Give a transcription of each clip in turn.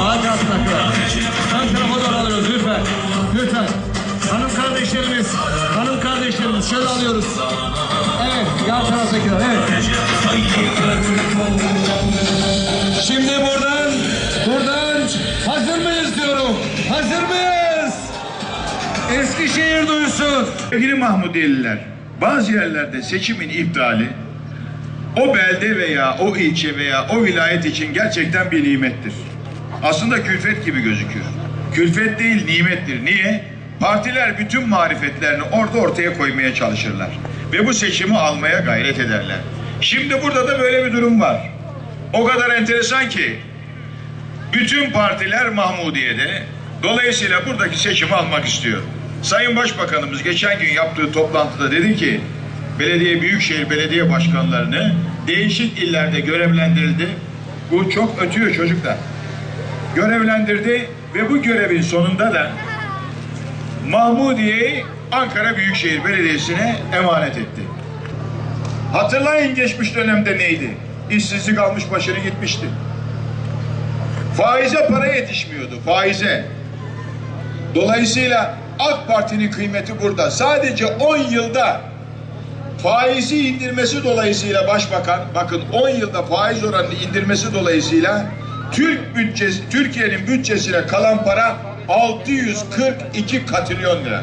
Ağaç altındaki. Ön tarafa doğru alıyoruz lütfen. Lütfen. Hanım kardeşlerimiz, hanım kardeşlerimiz şöyle alıyoruz. Evet, yan taraftakiler, evet. Şimdi buradan, buradan hazır mıyız diyorum. Hazır mıyız? Eskişehir duysun. Sevgili Mahmudiyeliler, bazı yerlerde seçimin iptali o belde veya o ilçe veya o vilayet için gerçekten bir nimettir. Aslında külfet gibi gözüküyor. Külfet değil nimettir. Niye? Partiler bütün marifetlerini orada ortaya koymaya çalışırlar. Ve bu seçimi almaya gayret ederler. Şimdi burada da böyle bir durum var. O kadar enteresan ki bütün partiler Mahmudiye'de. Dolayısıyla buradaki seçimi almak istiyor. Sayın Başbakanımız geçen gün yaptığı toplantıda dedi ki belediye büyükşehir belediye başkanlarını değişik illerde görevlendirildi. Bu çok ötüyor çocuklar. Görevlendirdi ve bu görevin sonunda da Mahmudiye'yi Ankara Büyükşehir Belediyesi'ne emanet etti. Hatırlayın geçmiş dönemde neydi? İşsizlik almış başını gitmişti. Faize para yetişmiyordu, faize. Dolayısıyla AK Parti'nin kıymeti burada. Sadece 10 yılda faizi indirmesi dolayısıyla başbakan, bakın 10 yılda faiz oranını indirmesi dolayısıyla Türk bütçesi, Türkiye'nin bütçesine kalan para 642 katrilyon lira.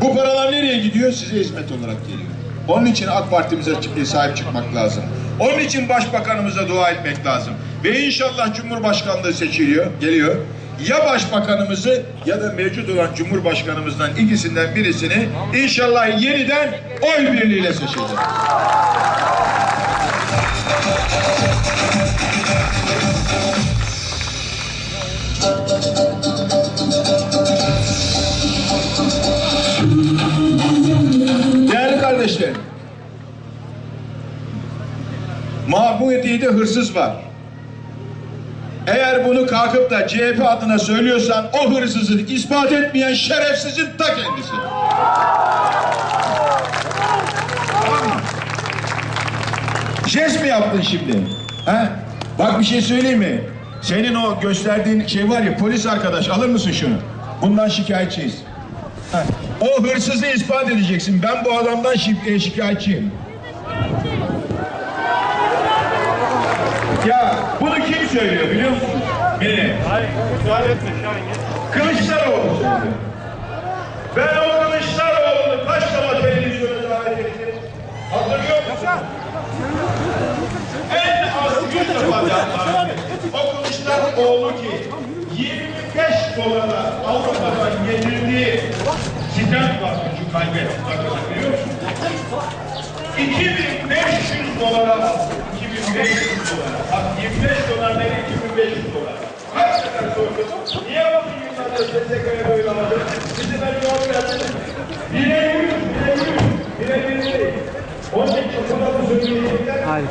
Bu paralar nereye gidiyor? Size hizmet olarak geliyor. Onun için AK Parti'mize çık- sahip çıkmak lazım. Onun için başbakanımıza dua etmek lazım. Ve inşallah Cumhurbaşkanlığı seçiliyor, geliyor. Ya başbakanımızı ya da mevcut olan Cumhurbaşkanımızdan ikisinden birisini inşallah yeniden oy birliğiyle seçeceğiz. Değerli kardeşlerim, Mahmutiye'de hırsız var. Eğer bunu kalkıp da CHP adına söylüyorsan o hırsızı ispat etmeyen şerefsizin ta kendisi. Tamam? Jest mi yaptın şimdi? Ha? Bak bir şey söyleyeyim mi? Senin o gösterdiğin şey var ya polis arkadaş alır mısın şunu? Bundan şikayetçiyiz. Ha, O hırsızı ispat edeceksin. Ben bu adamdan şi- e, şikayetçiyim. Ya bunu kim söylüyor biliyor musunuz? Beni. Kılıçdaroğlu söylüyor. Ben o Kılıçdaroğlu'nu kaç defa televizyona davet ettim? Hatırlıyor musun? En az yüz defa davet. O Kılıçdaroğlu ki 25 dolara Avrupa'dan getirdiği stent var şu. Bakın biliyor musun? 2500 dolara aldı. 2500 dolara. Bak 25 dolar dedi 2500 sefer sordum. Niye bu yıllarda SSK'ya böyle aldı? Size ben cevap verdim. Bire yüz, bire yüz, bire yüz değil. Onun için o kadar da söyleyecekler. Hayır.